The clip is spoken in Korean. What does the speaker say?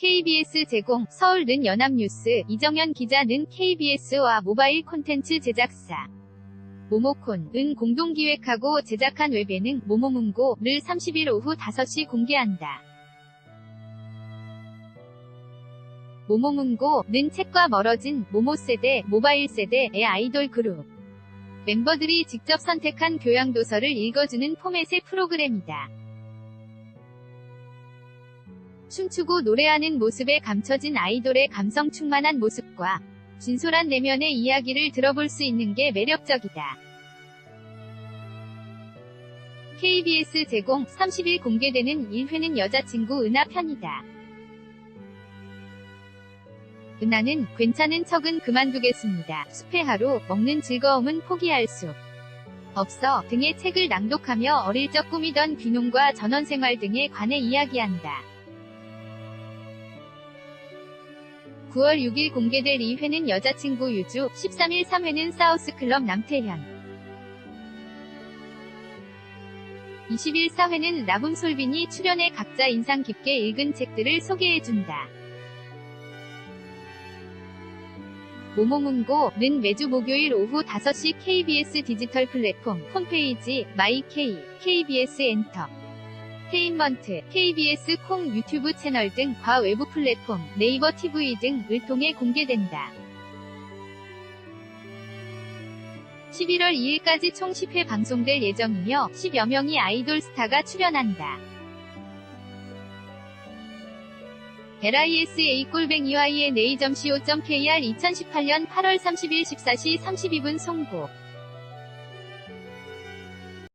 KBS 제공 서울 는 연합뉴스 이정현 기자 는 KBS와 모바일 콘텐츠 제작사 모모콘 은 공동 기획하고 제작한 웹예능 모모문고를 30일 오후 5시 공개한다. 모모문고는 책과 멀어진 모모 세대, 모바일 세대의 아이돌 그룹. 멤버들이 직접 선택한 교양도서를 읽어주는 포맷의 프로그램이다. 춤추고 노래하는 모습에 감춰진 아이돌의 감성 충만한 모습과 진솔한 내면의 이야기를 들어볼 수 있는 게 매력적이다. KBS 제공 30일 공개되는 1회는 여자친구 은하 편이다. 은하는 괜찮은 척은 그만두겠습니다. 하루, 먹는 즐거움은 포기할 수 없어 등의 책을 낭독하며 어릴 적 꾸미던 귀농과 전원생활 등에 관해 이야기한다. 9월 6일 공개될 2회는 여자친구 유주, 13일 3회는 사우스클럽 남태현. 20일 4회는 라붐 솔빈이 출연해 각자 인상 깊게 읽은 책들을 소개해준다. 모모문고는 매주 목요일 오후 5시 KBS 디지털 플랫폼 홈페이지 마이케이, KBS 엔터, 테인먼트, KBS 콩 유튜브 채널 등 과 외부 플랫폼 네이버 TV 등을 통해 공개된다. 11월 2일까지 총 10회 방송될 예정이며 10여 명의 아이돌 스타가 출연한다. LISA 꼴뱅이와이의 네이점co.kr 2018년 8월 30일 14시 32분 송고